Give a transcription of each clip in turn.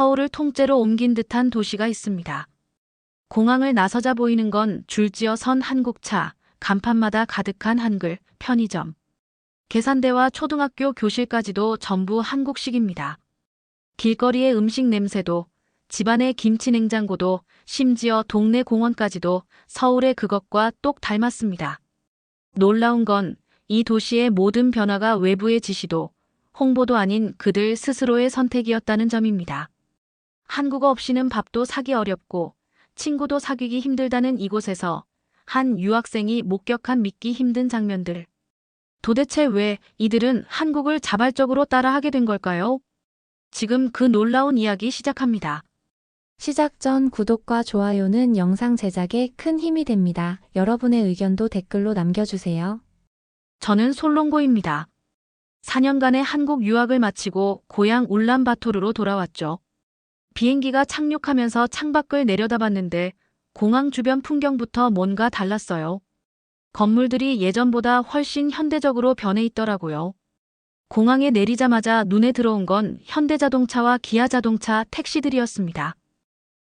서울을 통째로 옮긴 듯한 도시가 있습니다. 공항을 나서자 보이는 건 줄지어 선 한국차, 간판마다 가득한 한글, 편의점. 계산대와 초등학교 교실까지도 전부 한국식입니다. 길거리의 음식 냄새도, 집안의 김치 냉장고도, 심지어 동네 공원까지도 서울의 그것과 똑 닮았습니다. 놀라운 건 이 도시의 모든 변화가 외부의 지시도, 홍보도 아닌 그들 스스로의 선택이었다는 점입니다. 한국어 없이는 밥도 사기 어렵고 친구도 사귀기 힘들다는 이곳에서 한 유학생이 목격한 믿기 힘든 장면들. 도대체 왜 이들은 한국을 자발적으로 따라하게 된 걸까요? 지금 그 놀라운 이야기 시작합니다. 시작 전 구독과 좋아요는 영상 제작에 큰 힘이 됩니다. 여러분의 의견도 댓글로 남겨주세요. 저는 솔롱고입니다. 4년간의 한국 유학을 마치고 고향 울란바토르로 돌아왔죠. 비행기가 착륙하면서 창밖을 내려다봤는데 공항 주변 풍경부터 뭔가 달랐어요. 건물들이 예전보다 훨씬 현대적으로 변해 있더라고요. 공항에 내리자마자 눈에 들어온 건 현대자동차와 기아자동차 택시들이었습니다.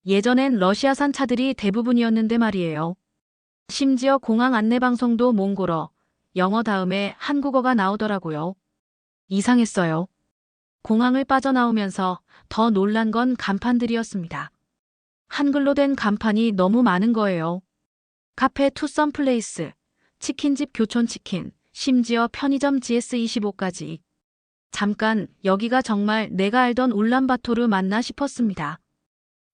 예전엔 러시아산 차들이 대부분이었는데 말이에요. 심지어 공항 안내방송도 몽골어, 영어 다음에 한국어가 나오더라고요. 이상했어요. 공항을 빠져나오면서 더 놀란 건 간판들이었습니다. 한글로 된 간판이 너무 많은 거예요. 카페 투썸 플레이스, 치킨집 교촌치킨, 심지어 편의점 GS25까지. 잠깐 여기가 정말 내가 알던 울란바토르 맞나 싶었습니다.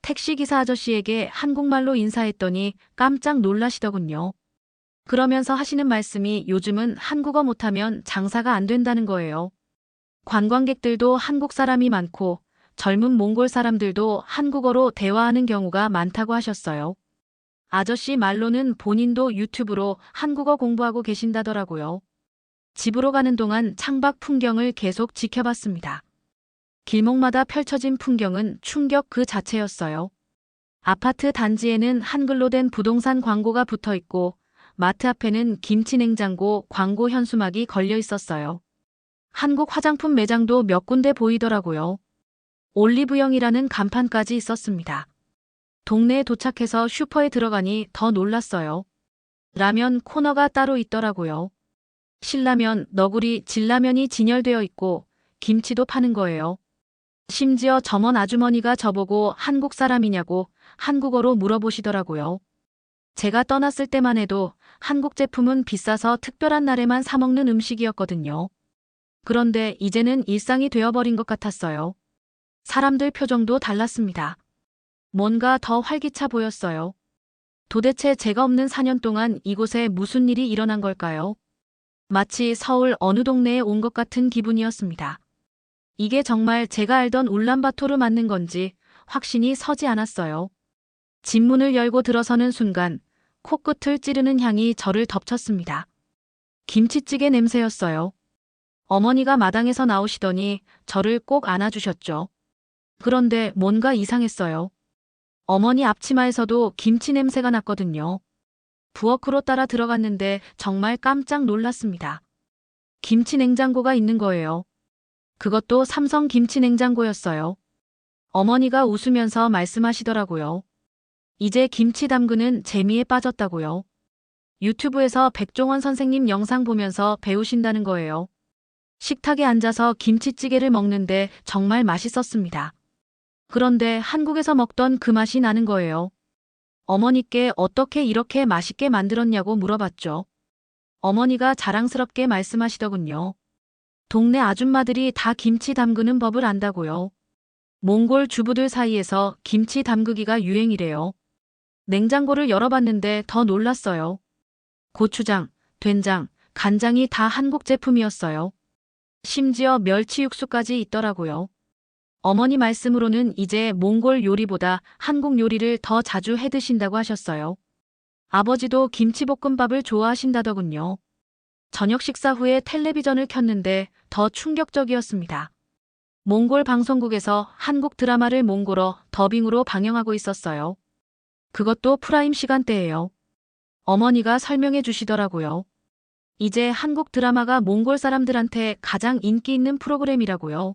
택시기사 아저씨에게 한국말로 인사했더니 깜짝 놀라시더군요. 그러면서 하시는 말씀이 요즘은 한국어 못하면 장사가 안 된다는 거예요. 관광객들도 한국 사람이 많고 젊은 몽골 사람들도 한국어로 대화하는 경우가 많다고 하셨어요. 아저씨 말로는 본인도 유튜브로 한국어 공부하고 계신다더라고요. 집으로 가는 동안 창밖 풍경을 계속 지켜봤습니다. 길목마다 펼쳐진 풍경은 충격 그 자체였어요. 아파트 단지에는 한글로 된 부동산 광고가 붙어 있고 마트 앞에는 김치 냉장고 광고 현수막이 걸려 있었어요. 한국 화장품 매장도 몇 군데 보이더라고요. 올리브영이라는 간판까지 있었습니다. 동네에 도착해서 슈퍼에 들어가니 더 놀랐어요. 라면 코너가 따로 있더라고요. 신라면, 너구리, 진라면이 진열되어 있고 김치도 파는 거예요. 심지어 점원 아주머니가 저보고 한국 사람이냐고 한국어로 물어보시더라고요. 제가 떠났을 때만 해도 한국 제품은 비싸서 특별한 날에만 사먹는 음식이었거든요. 그런데 이제는 일상이 되어버린 것 같았어요. 사람들 표정도 달랐습니다. 뭔가 더 활기차 보였어요. 도대체 제가 없는 4년 동안 이곳에 무슨 일이 일어난 걸까요? 마치 서울 어느 동네에 온 것 같은 기분이었습니다. 이게 정말 제가 알던 울란바토르 맞는 건지 확신이 서지 않았어요. 집 문을 열고 들어서는 순간 코끝을 찌르는 향이 저를 덮쳤습니다. 김치찌개 냄새였어요. 어머니가 마당에서 나오시더니 저를 꼭 안아주셨죠. 그런데 뭔가 이상했어요. 어머니 앞치마에서도 김치 냄새가 났거든요. 부엌으로 따라 들어갔는데 정말 깜짝 놀랐습니다. 김치 냉장고가 있는 거예요. 그것도 삼성 김치 냉장고였어요. 어머니가 웃으면서 말씀하시더라고요. 이제 김치 담그는 재미에 빠졌다고요. 유튜브에서 백종원 선생님 영상 보면서 배우신다는 거예요. 식탁에 앉아서 김치찌개를 먹는데 정말 맛있었습니다. 그런데 한국에서 먹던 그 맛이 나는 거예요. 어머니께 어떻게 이렇게 맛있게 만들었냐고 물어봤죠. 어머니가 자랑스럽게 말씀하시더군요. 동네 아줌마들이 다 김치 담그는 법을 안다고요. 몽골 주부들 사이에서 김치 담그기가 유행이래요. 냉장고를 열어봤는데 더 놀랐어요. 고추장, 된장, 간장이 다 한국 제품이었어요. 심지어 멸치 육수까지 있더라고요. 어머니 말씀으로는 이제 몽골 요리보다 한국 요리를 더 자주 해 드신다고 하셨어요. 아버지도 김치볶음밥을 좋아하신다더군요. 저녁 식사 후에 텔레비전을 켰는데 더 충격적이었습니다. 몽골 방송국에서 한국 드라마를 몽골어 더빙으로 방영하고 있었어요. 그것도 프라임 시간대예요. 어머니가 설명해 주시더라고요. 이제 한국 드라마가 몽골 사람들한테 가장 인기 있는 프로그램이라고요.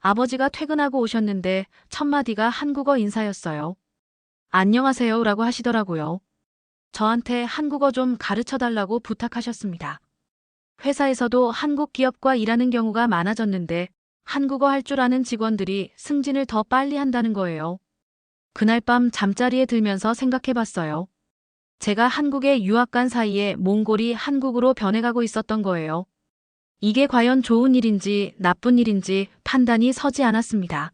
아버지가 퇴근하고 오셨는데 첫마디가 한국어 인사였어요. 안녕하세요 라고 하시더라고요. 저한테 한국어 좀 가르쳐 달라고 부탁하셨습니다. 회사에서도 한국 기업과 일하는 경우가 많아졌는데 한국어 할 줄 아는 직원들이 승진을 더 빨리 한다는 거예요. 그날 밤 잠자리에 들면서 생각해 봤어요. 제가 한국에 유학 간 사이에 몽골이 한국으로 변해가고 있었던 거예요. 이게 과연 좋은 일인지 나쁜 일인지 판단이 서지 않았습니다.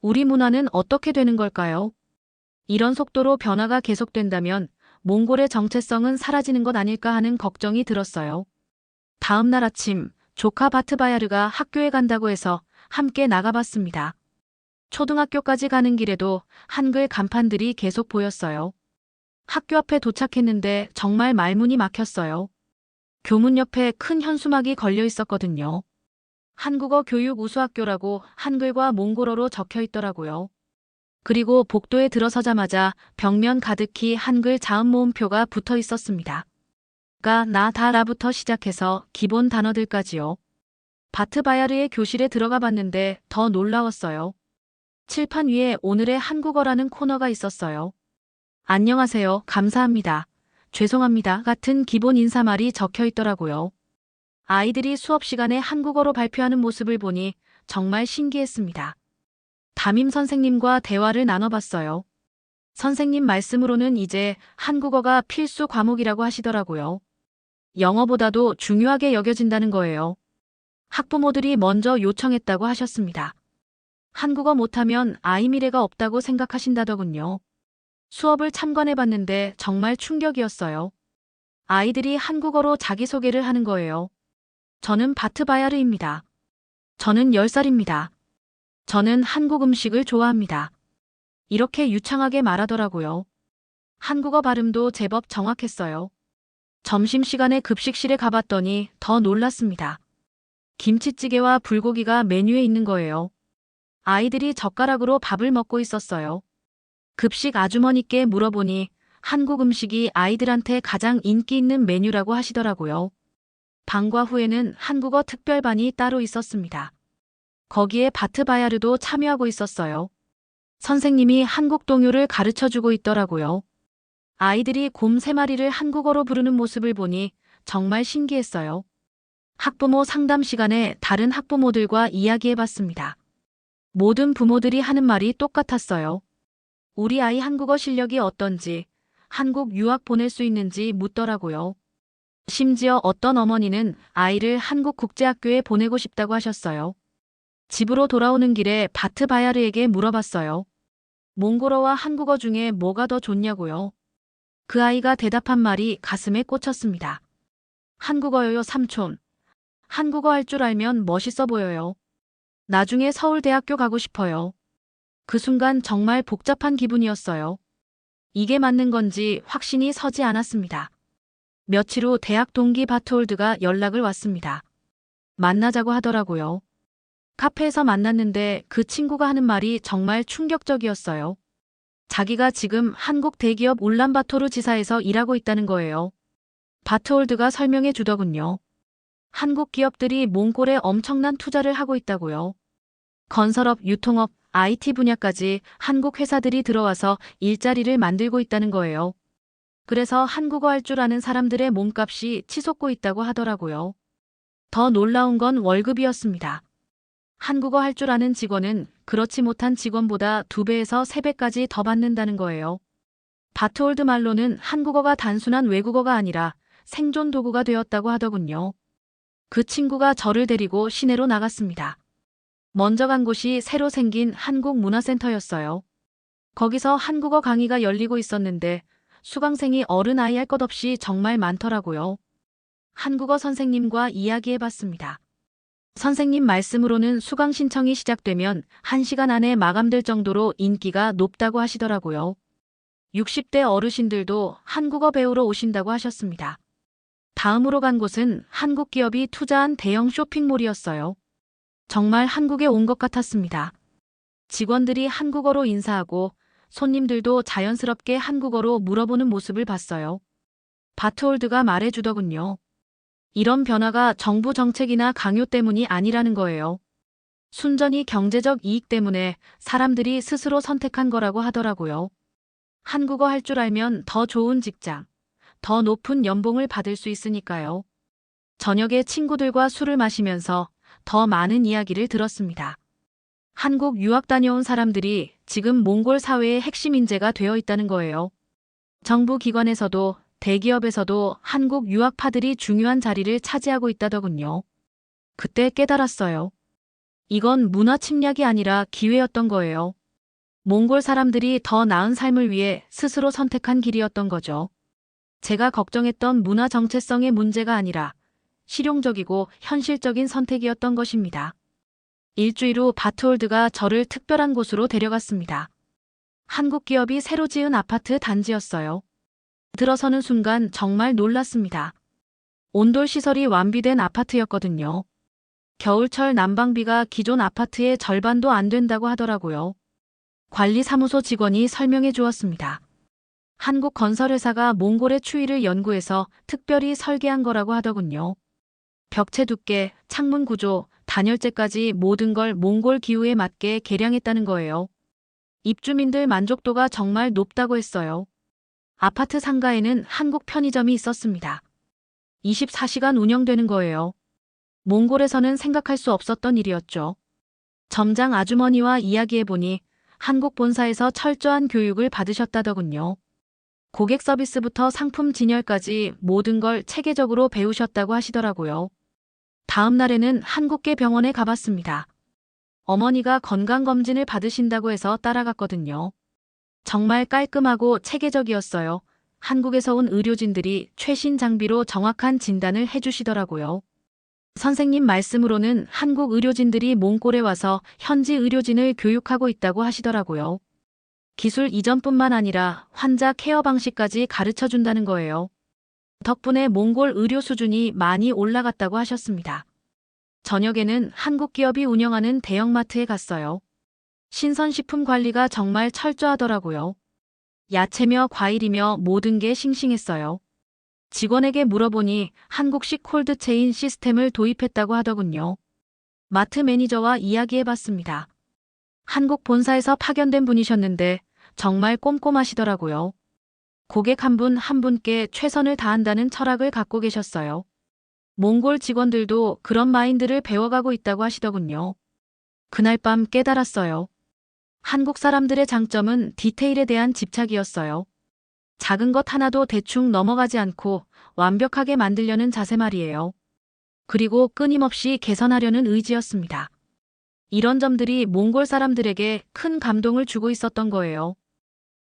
우리 문화는 어떻게 되는 걸까요? 이런 속도로 변화가 계속된다면 몽골의 정체성은 사라지는 것 아닐까 하는 걱정이 들었어요. 다음 날 아침 조카 바트바야르가 학교에 간다고 해서 함께 나가봤습니다. 초등학교까지 가는 길에도 한글 간판들이 계속 보였어요. 학교 앞에 도착했는데 정말 말문이 막혔어요. 교문 옆에 큰 현수막이 걸려 있었거든요. 한국어 교육 우수학교라고 한글과 몽골어로 적혀 있더라고요. 그리고 복도에 들어서자마자 벽면 가득히 한글 자음 모음표가 붙어 있었습니다. 가, 나, 다라부터 시작해서 기본 단어들까지요. 바트바야르의 교실에 들어가 봤는데 더 놀라웠어요. 칠판 위에 오늘의 한국어라는 코너가 있었어요. 안녕하세요. 감사합니다. 죄송합니다. 같은 기본 인사말이 적혀 있더라고요. 아이들이 수업 시간에 한국어로 발표하는 모습을 보니 정말 신기했습니다. 담임 선생님과 대화를 나눠봤어요. 선생님 말씀으로는 이제 한국어가 필수 과목이라고 하시더라고요. 영어보다도 중요하게 여겨진다는 거예요. 학부모들이 먼저 요청했다고 하셨습니다. 한국어 못하면 아이 미래가 없다고 생각하신다더군요. 수업을 참관해 봤는데 정말 충격이었어요. 아이들이 한국어로 자기소개를 하는 거예요. 저는 바트바야르입니다. 저는 10살입니다. 저는 한국 음식을 좋아합니다. 이렇게 유창하게 말하더라고요. 한국어 발음도 제법 정확했어요. 점심시간에 급식실에 가봤더니 더 놀랐습니다. 김치찌개와 불고기가 메뉴에 있는 거예요. 아이들이 젓가락으로 밥을 먹고 있었어요. 급식 아주머니께 물어보니 한국 음식이 아이들한테 가장 인기 있는 메뉴라고 하시더라고요. 방과 후에는 한국어 특별반이 따로 있었습니다. 거기에 바트바야르도 참여하고 있었어요. 선생님이 한국 동요를 가르쳐 주고 있더라고요. 아이들이 곰세 마리를 한국어로 부르는 모습을 보니 정말 신기했어요. 학부모 상담 시간에 다른 학부모들과 이야기해 봤습니다. 모든 부모들이 하는 말이 똑같았어요. 우리 아이 한국어 실력이 어떤지, 한국 유학 보낼 수 있는지 묻더라고요. 심지어 어떤 어머니는 아이를 한국 국제학교에 보내고 싶다고 하셨어요. 집으로 돌아오는 길에 바트 바야르에게 물어봤어요. 몽골어와 한국어 중에 뭐가 더 좋냐고요. 그 아이가 대답한 말이 가슴에 꽂혔습니다. 한국어요, 삼촌. 한국어 할 줄 알면 멋있어 보여요. 나중에 서울대학교 가고 싶어요. 그 순간 정말 복잡한 기분이었어요. 이게 맞는 건지 확신이 서지 않았습니다. 며칠 후 대학 동기 바트홀드가 연락을 왔습니다. 만나자고 하더라고요. 카페에서 만났는데 그 친구가 하는 말이 정말 충격적이었어요. 자기가 지금 한국 대기업 울란바토르 지사에서 일하고 있다는 거예요. 바트홀드가 설명해 주더군요. 한국 기업들이 몽골에 엄청난 투자를 하고 있다고요. 건설업, 유통업, IT 분야까지 한국 회사들이 들어와서 일자리를 만들고 있다는 거예요. 그래서 한국어 할 줄 아는 사람들의 몸값이 치솟고 있다고 하더라고요. 더 놀라운 건 월급이었습니다. 한국어 할 줄 아는 직원은 그렇지 못한 직원보다 두 배에서 세 배까지 더 받는다는 거예요. 바트홀드 말로는 한국어가 단순한 외국어가 아니라 생존 도구가 되었다고 하더군요. 그 친구가 저를 데리고 시내로 나갔습니다. 먼저 간 곳이 새로 생긴 한국문화센터였어요. 거기서 한국어 강의가 열리고 있었는데 수강생이 어른 아이 할 것 없이 정말 많더라고요. 한국어 선생님과 이야기해 봤습니다. 선생님 말씀으로는 수강 신청이 시작되면 1시간 안에 마감될 정도로 인기가 높다고 하시더라고요. 60대 어르신들도 한국어 배우러 오신다고 하셨습니다. 다음으로 간 곳은 한국 기업이 투자한 대형 쇼핑몰이었어요. 정말 한국에 온 것 같았습니다. 직원들이 한국어로 인사하고 손님들도 자연스럽게 한국어로 물어보는 모습을 봤어요. 바트홀드가 말해주더군요. 이런 변화가 정부 정책이나 강요 때문이 아니라는 거예요. 순전히 경제적 이익 때문에 사람들이 스스로 선택한 거라고 하더라고요. 한국어 할 줄 알면 더 좋은 직장, 더 높은 연봉을 받을 수 있으니까요. 저녁에 친구들과 술을 마시면서 더 많은 이야기를 들었습니다. 한국 유학 다녀온 사람들이 지금 몽골 사회의 핵심 인재가 되어 있다는 거예요. 정부 기관에서도 대기업에서도 한국 유학파들이 중요한 자리를 차지하고 있다더군요. 그때 깨달았어요. 이건 문화 침략이 아니라 기회였던 거예요. 몽골 사람들이 더 나은 삶을 위해 스스로 선택한 길이었던 거죠. 제가 걱정했던 문화 정체성의 문제가 아니라 실용적이고 현실적인 선택이었던 것입니다. 일주일 후 바트홀드가 저를 특별한 곳으로 데려갔습니다. 한국 기업이 새로 지은 아파트 단지였어요. 들어서는 순간 정말 놀랐습니다. 온돌 시설이 완비된 아파트였거든요. 겨울철 난방비가 기존 아파트의 절반도 안 된다고 하더라고요. 관리사무소 직원이 설명해 주었습니다. 한국 건설회사가 몽골의 추위를 연구해서 특별히 설계한 거라고 하더군요. 벽체 두께, 창문 구조, 단열재까지 모든 걸 몽골 기후에 맞게 개량했다는 거예요. 입주민들 만족도가 정말 높다고 했어요. 아파트 상가에는 한국 편의점이 있었습니다. 24시간 운영되는 거예요. 몽골에서는 생각할 수 없었던 일이었죠. 점장 아주머니와 이야기해보니 한국 본사에서 철저한 교육을 받으셨다더군요. 고객 서비스부터 상품 진열까지 모든 걸 체계적으로 배우셨다고 하시더라고요. 다음 날에는 한국계 병원에 가봤습니다. 어머니가 건강검진을 받으신다고 해서 따라갔거든요. 정말 깔끔하고 체계적이었어요. 한국에서 온 의료진들이 최신 장비로 정확한 진단을 해주시더라고요. 선생님 말씀으로는 한국 의료진들이 몽골에 와서 현지 의료진을 교육하고 있다고 하시더라고요. 기술 이전뿐만 아니라 환자 케어 방식까지 가르쳐 준다는 거예요. 덕분에 몽골 의료 수준이 많이 올라갔다고 하셨습니다. 저녁에는 한국 기업이 운영하는 대형마트에 갔어요. 신선식품 관리가 정말 철저하더라고요. 야채며 과일이며 모든 게 싱싱했어요. 직원에게 물어보니 한국식 콜드체인 시스템을 도입했다고 하더군요. 마트 매니저와 이야기해봤습니다. 한국 본사에서 파견된 분이셨는데 정말 꼼꼼하시더라고요. 고객 한분한 분께 최선을 다한다는 철학을 갖고 계셨어요. 몽골 직원들도 그런 마인드를 배워가고 있다고 하시더군요. 그날 밤 깨달았어요. 한국 사람들의 장점은 디테일에 대한 집착이었어요. 작은 것 하나도 대충 넘어가지 않고 완벽하게 만들려는 자세 말이에요. 그리고 끊임없이 개선하려는 의지였습니다. 이런 점들이 몽골 사람들에게 큰 감동을 주고 있었던 거예요.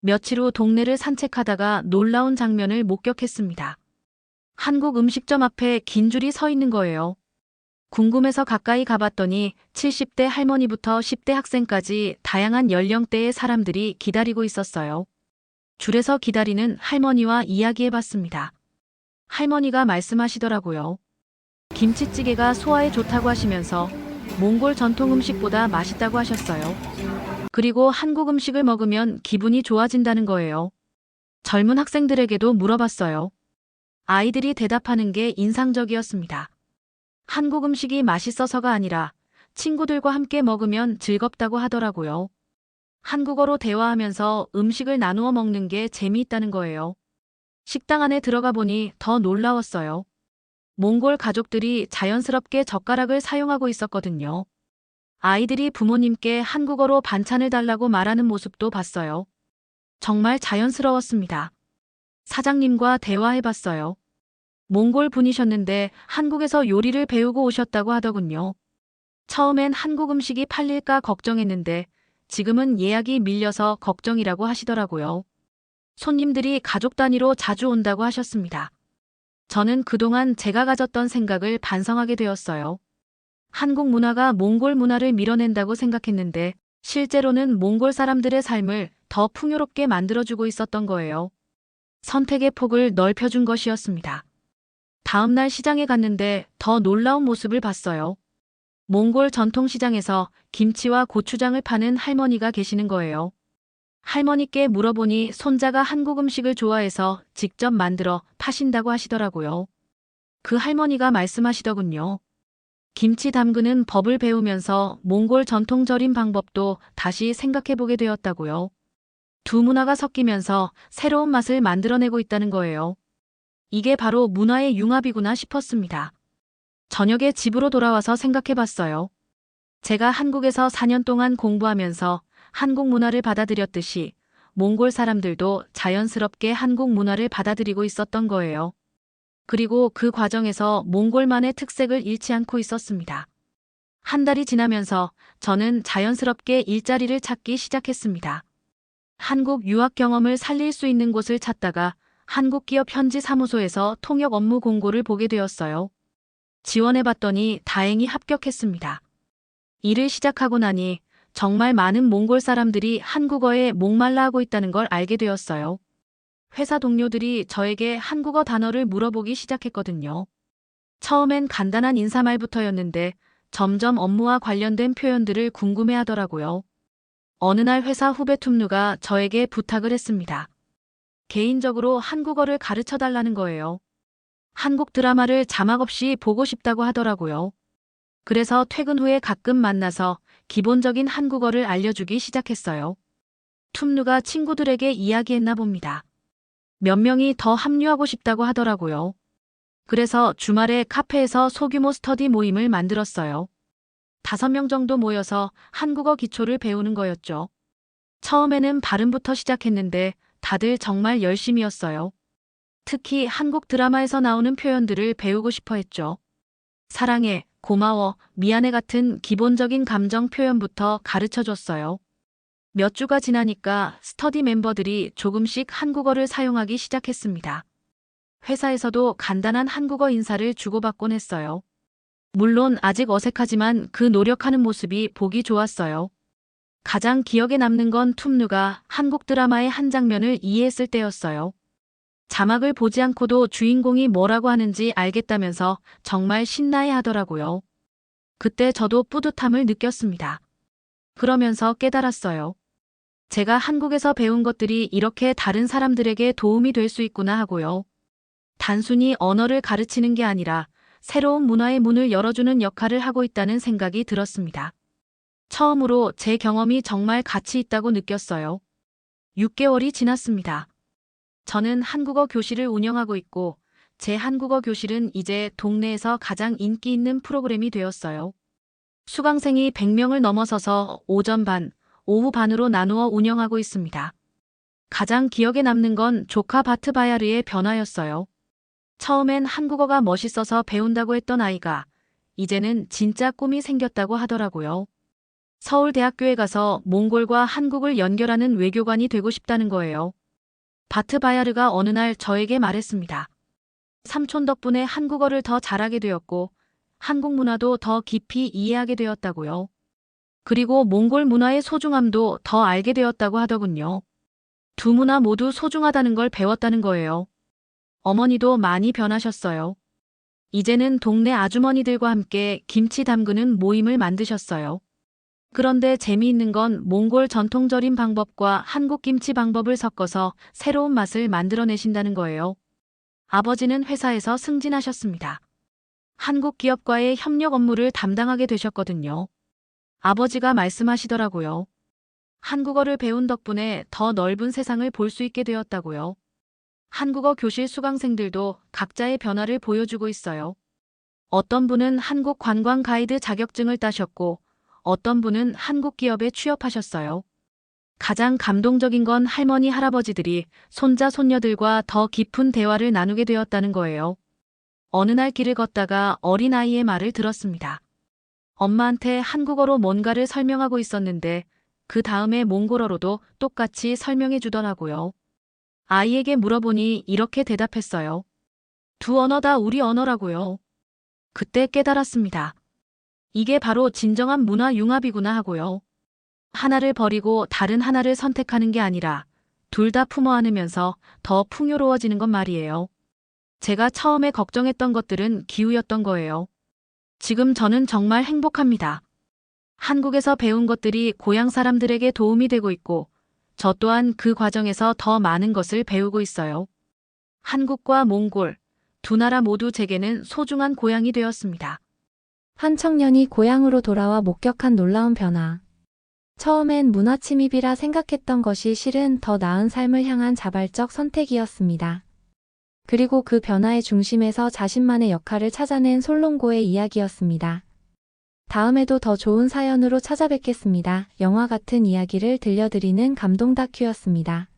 며칠 후 동네를 산책하다가 놀라운 장면을 목격했습니다. 한국 음식점 앞에 긴 줄이 서 있는 거예요. 궁금해서 가까이 가봤더니 70대 할머니부터 10대 학생까지 다양한 연령대의 사람들이 기다리고 있었어요. 줄에서 기다리는 할머니와 이야기해봤습니다. 할머니가 말씀하시더라고요. 김치찌개가 소화에 좋다고 하시면서 몽골 전통 음식보다 맛있다고 하셨어요. 그리고 한국 음식을 먹으면 기분이 좋아진다는 거예요. 젊은 학생들에게도 물어봤어요. 아이들이 대답하는 게 인상적이었습니다. 한국 음식이 맛있어서가 아니라 친구들과 함께 먹으면 즐겁다고 하더라고요. 한국어로 대화하면서 음식을 나누어 먹는 게 재미있다는 거예요. 식당 안에 들어가 보니 더 놀라웠어요. 몽골 가족들이 자연스럽게 젓가락을 사용하고 있었거든요. 아이들이 부모님께 한국어로 반찬을 달라고 말하는 모습도 봤어요. 정말 자연스러웠습니다. 사장님과 대화해봤어요. 몽골 분이셨는데 한국에서 요리를 배우고 오셨다고 하더군요. 처음엔 한국 음식이 팔릴까 걱정했는데 지금은 예약이 밀려서 걱정이라고 하시더라고요. 손님들이 가족 단위로 자주 온다고 하셨습니다. 저는 그동안 제가 가졌던 생각을 반성하게 되었어요. 한국 문화가 몽골 문화를 밀어낸다고 생각했는데 실제로는 몽골 사람들의 삶을 더 풍요롭게 만들어주고 있었던 거예요. 선택의 폭을 넓혀준 것이었습니다. 다음날 시장에 갔는데 더 놀라운 모습을 봤어요. 몽골 전통시장에서 김치와 고추장을 파는 할머니가 계시는 거예요. 할머니께 물어보니 손자가 한국 음식을 좋아해서 직접 만들어 파신다고 하시더라고요. 그 할머니가 말씀하시더군요. 김치 담그는 법을 배우면서 몽골 전통 절임 방법도 다시 생각해보게 되었다고요. 두 문화가 섞이면서 새로운 맛을 만들어내고 있다는 거예요. 이게 바로 문화의 융합이구나 싶었습니다. 저녁에 집으로 돌아와서 생각해봤어요. 제가 한국에서 4년 동안 공부하면서 한국 문화를 받아들였듯이 몽골 사람들도 자연스럽게 한국 문화를 받아들이고 있었던 거예요. 그리고 그 과정에서 몽골만의 특색을 잃지 않고 있었습니다. 한 달이 지나면서 저는 자연스럽게 일자리를 찾기 시작했습니다. 한국 유학 경험을 살릴 수 있는 곳을 찾다가 한국 기업 현지 사무소에서 통역 업무 공고를 보게 되었어요. 지원해봤더니 다행히 합격했습니다. 일을 시작하고 나니 정말 많은 몽골 사람들이 한국어에 목말라 하고 있다는 걸 알게 되었어요. 회사 동료들이 저에게 한국어 단어를 물어보기 시작했거든요. 처음엔 간단한 인사말부터였는데 점점 업무와 관련된 표현들을 궁금해 하더라고요. 어느 날 회사 후배 툼누가 저에게 부탁을 했습니다. 개인적으로 한국어를 가르쳐 달라는 거예요. 한국 드라마를 자막 없이 보고 싶다고 하더라고요. 그래서 퇴근 후에 가끔 만나서 기본적인 한국어를 알려주기 시작했어요. 툼누가 친구들에게 이야기했나 봅니다. 몇 명이 더 합류하고 싶다고 하더라고요. 그래서 주말에 카페에서 소규모 스터디 모임을 만들었어요. 다섯 명 정도 모여서 한국어 기초를 배우는 거였죠. 처음에는 발음부터 시작했는데 다들 정말 열심이었어요. 특히 한국 드라마에서 나오는 표현들을 배우고 싶어 했죠. 사랑해, 고마워, 미안해 같은 기본적인 감정 표현부터 가르쳐 줬어요. 몇 주가 지나니까 스터디 멤버들이 조금씩 한국어를 사용하기 시작했습니다. 회사에서도 간단한 한국어 인사를 주고받곤 했어요. 물론 아직 어색하지만 그 노력하는 모습이 보기 좋았어요. 가장 기억에 남는 건 툼누가 한국 드라마의 한 장면을 이해했을 때였어요. 자막을 보지 않고도 주인공이 뭐라고 하는지 알겠다면서 정말 신나해 하더라고요. 그때 저도 뿌듯함을 느꼈습니다. 그러면서 깨달았어요. 제가 한국에서 배운 것들이 이렇게 다른 사람들에게 도움이 될 수 있구나 하고요. 단순히 언어를 가르치는 게 아니라 새로운 문화의 문을 열어주는 역할을 하고 있다는 생각이 들었습니다. 처음으로 제 경험이 정말 가치 있다고 느꼈어요. 6개월이 지났습니다. 저는 한국어 교실을 운영하고 있고 제 한국어 교실은 이제 동네에서 가장 인기 있는 프로그램이 되었어요. 수강생이 100명을 넘어서서 오전 반, 오후 반으로 나누어 운영하고 있습니다. 가장 기억에 남는 건 조카 바트바야르의 변화였어요. 처음엔 한국어가 멋있어서 배운다고 했던 아이가 이제는 진짜 꿈이 생겼다고 하더라고요. 서울대학교에 가서 몽골과 한국을 연결하는 외교관이 되고 싶다는 거예요. 바트바야르가 어느 날 저에게 말했습니다. 삼촌 덕분에 한국어를 더 잘하게 되었고 한국 문화도 더 깊이 이해하게 되었다고요. 그리고 몽골 문화의 소중함도 더 알게 되었다고 하더군요. 두 문화 모두 소중하다는 걸 배웠다는 거예요. 어머니도 많이 변하셨어요. 이제는 동네 아주머니들과 함께 김치 담그는 모임을 만드셨어요. 그런데 재미있는 건 몽골 전통 절임 방법과 한국 김치 방법을 섞어서 새로운 맛을 만들어내신다는 거예요. 아버지는 회사에서 승진하셨습니다. 한국 기업과의 협력 업무를 담당하게 되셨거든요. 아버지가 말씀하시더라고요. 한국어를 배운 덕분에 더 넓은 세상을 볼 수 있게 되었다고요. 한국어 교실 수강생들도 각자의 변화를 보여주고 있어요. 어떤 분은 한국 관광 가이드 자격증을 따셨고 어떤 분은 한국 기업에 취업하셨어요. 가장 감동적인 건 할머니, 할아버지들이 손자, 손녀들과 더 깊은 대화를 나누게 되었다는 거예요. 어느 날 길을 걷다가 어린아이의 말을 들었습니다. 엄마한테 한국어로 뭔가를 설명하고 있었는데 그 다음에 몽골어로도 똑같이 설명해 주더라고요. 아이에게 물어보니 이렇게 대답했어요. 두 언어 다 우리 언어라고요. 그때 깨달았습니다. 이게 바로 진정한 문화 융합이구나 하고요. 하나를 버리고 다른 하나를 선택하는 게 아니라 둘 다 품어 안으면서 더 풍요로워지는 건 말이에요. 제가 처음에 걱정했던 것들은 기우였던 거예요. 지금 저는 정말 행복합니다. 한국에서 배운 것들이 고향 사람들에게 도움이 되고 있고 저 또한 그 과정에서 더 많은 것을 배우고 있어요. 한국과 몽골, 두 나라 모두 제게는 소중한 고향이 되었습니다. 한 청년이 고향으로 돌아와 목격한 놀라운 변화. 처음엔 문화 침입이라 생각했던 것이 실은 더 나은 삶을 향한 자발적 선택이었습니다. 그리고 그 변화의 중심에서 자신만의 역할을 찾아낸 솔롱고의 이야기였습니다. 다음에도 더 좋은 사연으로 찾아뵙겠습니다. 영화 같은 이야기를 들려드리는 감동 다큐였습니다.